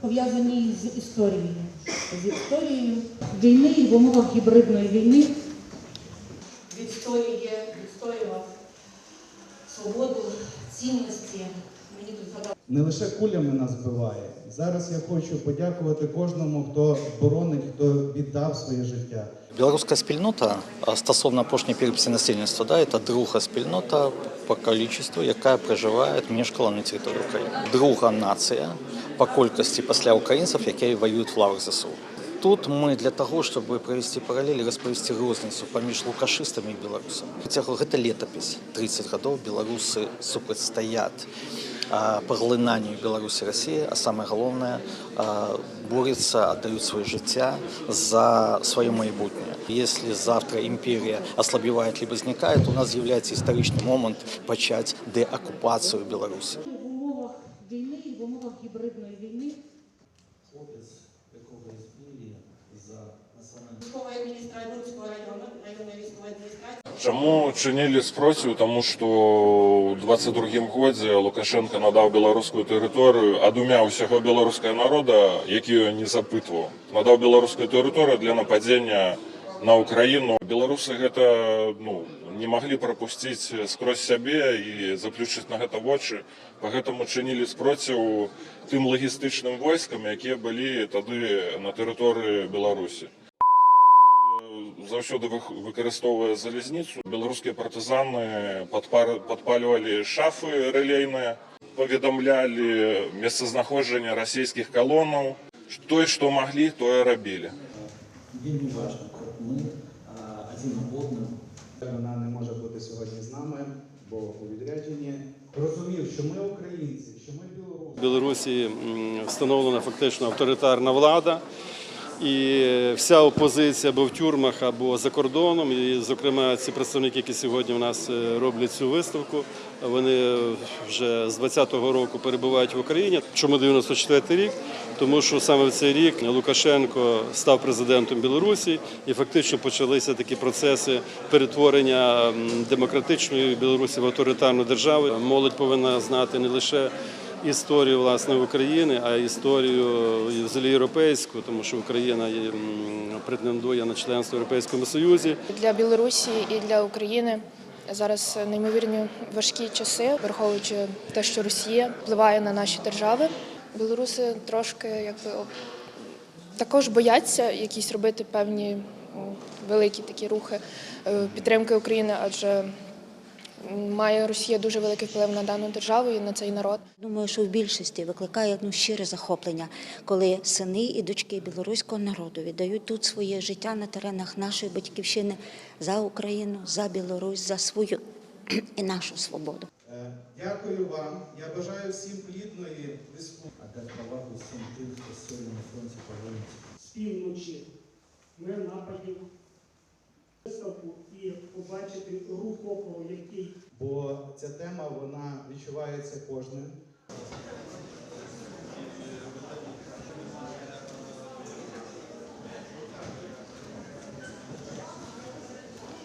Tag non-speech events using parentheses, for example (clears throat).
пов'язані з історією, з історією війни і в умовах гібридної війни. Відстоює, відстоював свободу, цінності. Мені тут згадав. не лише кулями нас вбиває. Зараз я хочу подякувати кожному, хто боронить, хто віддав своє життя. Білоруська спільнота стосовно апошньої переписи насельніцтва, да, це друга спільнота по кількості, яка проживає, мешкала на території України. Друга нація по кількості після українців, які воюють в лавах ЗСУ. Тут ми для того, щоб провести паралелі, розповісти розницю поміж лукашистами і білорусами. Це літопись. 30 років білоруси супротистоять а, поглинанню Білорусі Росії, а саме головне а, борються, віддають своє життя за своє майбутнє. Якщо завтра імперія ослабіває або зникає, то у нас з'являється історичний момент почати деокупацію Білорусі. В умовах війни в умовах гібридної війни Хлопець, якого збили за національну Луцького району, районної військової адміністрації. Чому чинили спротив? Тому що у 22-м годі Лукашенко надав білоруську територію, а двома усього білоруського народу, які його не запитував. Надав білоруську територію для нападіння на Україну. Білоруси гэта ну, не могли пропустить скрозь сябе і заключити на гэта вочы. Поэтому чинили спротив тим логістичним войскам, які були тоді на території Білорусі заўсёды вих- выкарыстоўвае залізніцу. Беларускія партызаны падпар- падпальвалі шафы рэлейныя, паведамлялі месцазнаходжанне расійскіх калонаў. Тое, што маглі, тое рабілі. Вельми важно, щоб ми а, один одним. Вона не може бути сьогодні з нами, бо у відрядженні розумів, що ми українці, що ми білоруси. В Білорусі м, встановлена фактично авторитарна влада, і вся опозиція або в тюрмах, або за кордоном. І, зокрема, ці представники, які сьогодні в нас е, роблять цю виставку, вони вже з 20-го року перебувають в Україні. Чому 94-й рік? Тому що саме в цей рік Лукашенко став президентом Білорусі, і фактично почалися такі процеси перетворення демократичної Білорусі в авторитарну державу. Молодь повинна знати не лише історію власне України, а історію взагалі європейську, тому що Україна претендує на членство в Європейському Союзі. Для Білорусі і для України зараз неймовірні важкі часи, враховуючи те, що Росія впливає на наші держави. Білоруси трошки якби також бояться якісь робити певні великі такі рухи е, підтримки України, адже має Росія дуже великий вплив на дану державу і на цей народ. Думаю, що в більшості викликає ну, щире захоплення, коли сини і дочки білоруського народу віддають тут своє життя на теренах нашої батьківщини за Україну, за Білорусь, за свою (clears throat) і нашу свободу. Е, Дякую вам. Я бажаю всім плідної весну. А дати повагу всім тим, хто сьогодні на фронті повинен. з півночі ми нападів виставку і побачити рух около який бо ця тема вона відчувається кожним.